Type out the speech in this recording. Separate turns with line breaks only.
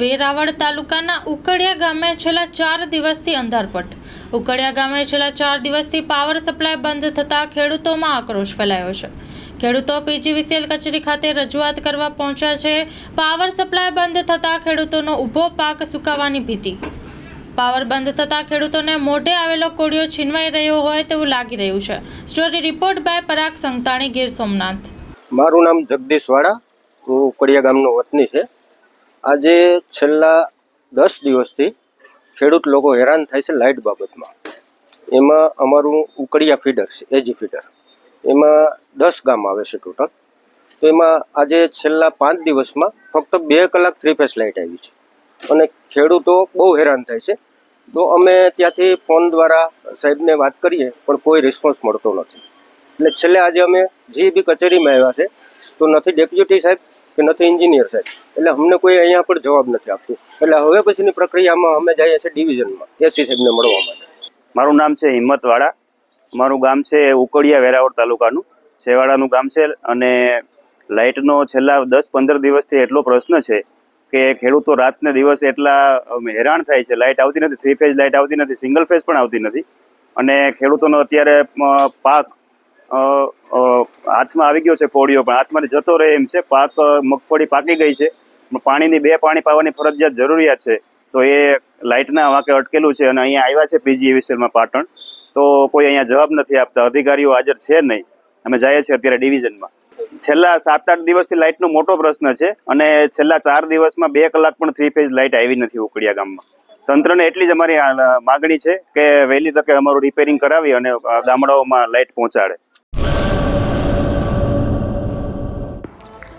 વેરાવળ તાલુકાના ઉકડિયા ગામે છેલ્લા ચાર દિવસથી અંધારપટ. ઉકડિયા ગામે છેલ્લા ચાર દિવસથી પાવર સપ્લાય બંધ થતાં ખેડૂતોમાં આક્રોશ ફેલાયો છે. ખેડૂતો પીજીવીસીએલ કચેરી ખાતે રજૂઆત કરવા પહોંચ્યા છે. પાવર સપ્લાય બંધ થતાં ખેડૂતોનો ઊભો પાક સુકાવાની ભીતિ. પાવર બંધ થતાં ખેડૂતોને મોઢે આવેલો કોળિયો છીનવાઈ રહ્યો હોય તેવું લાગી રહ્યું છે. Story report by Parag Santani Gir Somnath.
મારું નામ જગદીશ વાડા હું ઉકડિયા ગામનો વતની છે. આજે છેલ્લા દસ દિવસથી ખેડૂત લોકો હેરાન થાય છે લાઇટ બાબતમાં. એમાં અમારું ઉકડિયા ફીડર છે, એજી ફીડર. એમાં દસ ગામ આવે છે ટોટલ. તો એમાં આજે છેલ્લા પાંચ દિવસમાં ફક્ત બે કલાક થ્રી ફેસ લાઇટ આવી છે. અને ખેડૂતો બહુ હેરાન થાય છે. તો અમે ત્યાંથી ફોન દ્વારા સાહેબને વાત કરીએ, પણ કોઈ રિસ્પોન્સ મળતો નથી. એટલે છેલ્લે આજે અમે જીબી કચેરીમાં આવ્યા છે, તો નથી, ડેપ્યુટી સાહેબ કે નથી એન્જિનિયર સાહેબ. એટલે અમને કોઈ અહીંયા પણ જવાબ નથી આપતું. એટલે હવે પછીની પ્રક્રિયામાં અમે જઈએ છીએ ડિવિઝનમાં એસી સાહેબને મળવા માટે.
મારું નામ છે હિંમતવાડા મારું ગામ છે ઉકળિયા વેરાવળ તાલુકાનું. છેવાડાનું ગામ છે અને લાઇટનો છેલ્લા દસ પંદર દિવસથી એટલો પ્રશ્ન છે કે ખેડૂતો રાતને દિવસ એટલા હેરાન થાય છે. લાઇટ આવતી નથી થ્રી ફેઝ લાઇટ આવતી નથી સિંગલ ફેઝ પણ આવતી નથી. અને ખેડૂતોનો અત્યારે પાક હાથમાં આવી ગયો છે કોળીઓ પણ હાથમાંથી જતો રહે એમ છે. પાક મગફળી પાકી ગઈ છે. પાણીની બે પાણી પાવાની ફરજિયાત જરૂરિયાત છે. તો એ લાઇટના વાંકે અટકેલું છે અને અહીંયા આવ્યા છે પીજી વિસલમાં પાટણ. તો કોઈ અહીંયા જવાબ નથી આપતા. અધિકારીઓ હાજર છે નહીં. અમે જઈએ છીએ અત્યારે ડિવિઝનમાં. છેલ્લા સાત આઠ દિવસથી લાઇટનો મોટો પ્રશ્ન છે અને છેલ્લા ચાર દિવસમાં બે કલાક પણ થ્રી ફેઝ લાઇટ આવી નથી ઉકડિયા ગામમાં. તંત્રને એટલી જ અમારી માગણી છે કે વહેલી તકે અમારું રિપેરિંગ કરાવી અને ગામડાઓમાં લાઇટ પહોંચાડે.